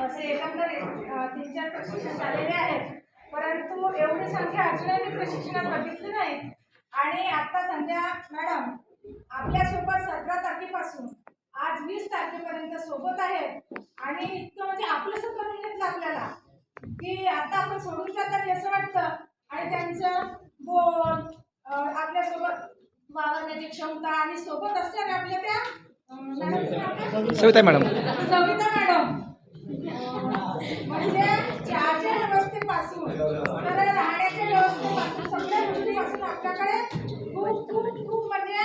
असे एकंदरीत तीन चार प्रशिक्षण झालेले आहेत. परंतु एवढी संख्या अजूनही प्रशिक्षणात बघितली नाही. आणि आता संध्या मॅडम आपल्यासोबत सतरा तारखेपासून आज वीस तारखेपर्यंत सोबत आहेत. आणि इतकं म्हणजे आपलंसं करून घेतलं आपल्याला. की आता आपण सोडून जातात असं वाटतं. आणि त्यांचं बोल आपल्यासोबत वावरण्याची क्षमता आणि सोबत असल्याने आपल्या सविता मॅडम. सविता मॅडम. म्हणजे चहाच्या व्यवस्थेपासून तर राहण्याच्या व्यवस्थेपासून सगळ्या गोष्टीपासून आपल्याकडे खूप खूप खूप म्हणजे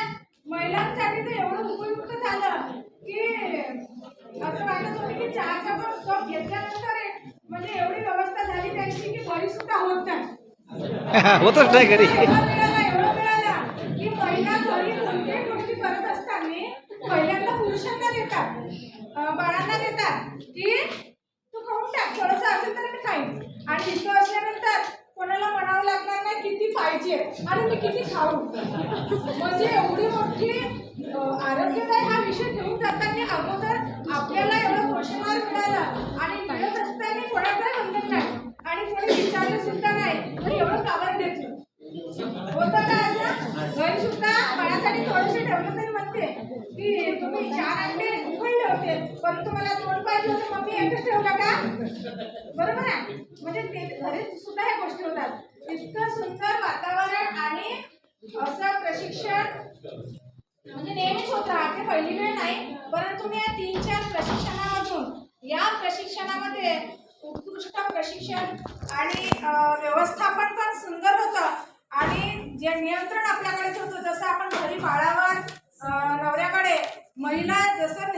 महिलांसाठी तर एवढं उपयुक्त झालं की असं वाटत होतं की चहाचा पण कप घेतल्यानंतर आहे, म्हणजे एवढी व्यवस्था झाली त्यांची की बरी सुद्धा होत नाही. होतच नाही घरी. एवढं मिळालं, एवढं मिळालं की महिला घरी कोणत्याही गोष्टी करत असताना पहिल्यांदा पुरुषांना देतात. बाळांना देतात. की तू खाऊन टाक. थोडंसं असेल तर मी खाईन. आणि इथं असल्यानंतर कोणाला म्हणावं लागणार नाही किती पाहिजे. आणि मी किती खाऊ. म्हणजे एवढी मोठी होते परंतु मला तोंड पाहिजे होतं मम्मी एकच ठेवला का? बरोबर आहे? म्हणजे ते घरी सुद्धा ह्या गोष्टी होतात. इतकं सुंदर वातावरण आणि असं प्रशिक्षण. म्हणजे नेहमीच होत राहते पहिली वेळ नाही परंतु मी या तीन चार प्रशिक्षणामधून या प्रशिक्षणामध्ये उत्कृष्ट प्रशिक्षण आणि व्यवस्थापन पण सुंदर होतं. आणि जे नियंत्रण आपल्याकडेच होतं जसं आपण घरी बाळावर अं, नवऱ्याकडे महिला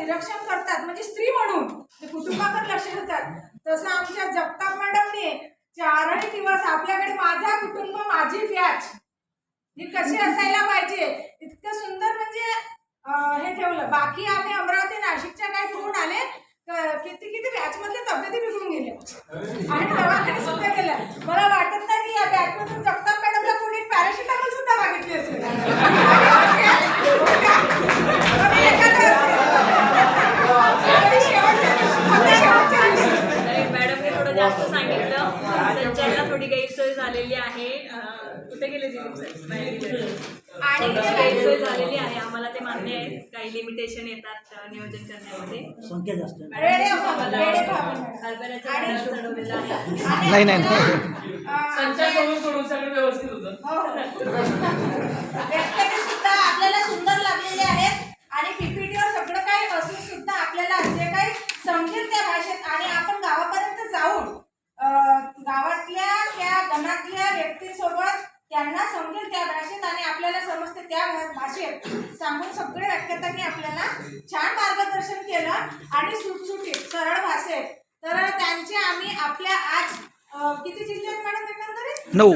जसं निरीक्षण करतात म्हणजे स्त्री म्हणून. ते कुटुंबाकडे लक्ष देतात. तसं आमच्या जगताप मॅडमने चारही दिवस आपल्याकडे माझा कुटुंब माझी बॅच ही कशी असायला पाहिजे इतकं सुंदर म्हणजे हे ठेवलं. बाकी आम्ही अमरावती नाशिकच्या काही फोन आले किती किती बॅच मधले तब्येती बिघडून गेल्या आणि दवाखाने सुद्धा केलं मला वाटत नाही या बॅच मधून जगताप मॅडमला कोणी पॅरासिटामॉल सुद्धा मागितली असेल आणि एखादं असेल. आणि शेवटच्या दिवशी- आता शेवटच्या दिवशी. नाही, मॅडमने थोडं जास्त सांगितलं त्यांच्याला थोडी गैरसोय झालेली आहे कुठे गेले झालेली आहे आम्हाला ते मान्य आहे काही लिमिटेशन येतात नियोजन करण्यामध्ये संख्या जास्त नाही, नाही, संचार करून सोडून सगळं व्यवस्थित होतं हो, हो. व्यक्ती सुद्धा आपल्याला सुंदर लागलेले आहेत आणि पीपीटीवर सगळं काही असून सुद्धा आपल्याला जे काही समजेल त्या भाषेत आणि आपण गावापर्यंत जाऊन अं, गावातल्या त्या गणातल्या व्यक्तींसोबत त्यांना समजेल त्या भाषेत आणि आपल्याला समजते त्या भाषेत. सांगून सगळे व्याख्यातांनी आपल्याला छान मार्गदर्शन केलं आणि सुटसुटीत सरळ भाषेत. तर त्यांचे आम्ही आपल्या आज किती जिल्ह्यात मॅडम एकंदरीत नऊ.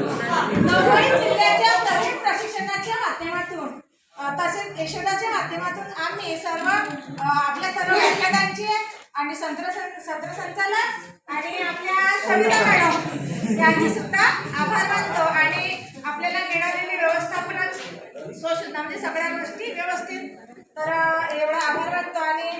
जिल्ह्याच्या तरुण प्रशिक्षणाच्या माध्यमातून तसेच यशोदाच्या माध्यमातून आम्ही सर्व आपल्या सर्व व्याख्यानांचे आणि संत्र सत्र संचालक आणि आपल्या सविता मॅडम यांचे सुद्धा आभार मानतो आणि आपल्याला मिळालेली व्यवस्थापन स्वशुद्धा म्हणजे सगळ्या गोष्टी व्यवस्थित तर एवढा आभार मानतो आणि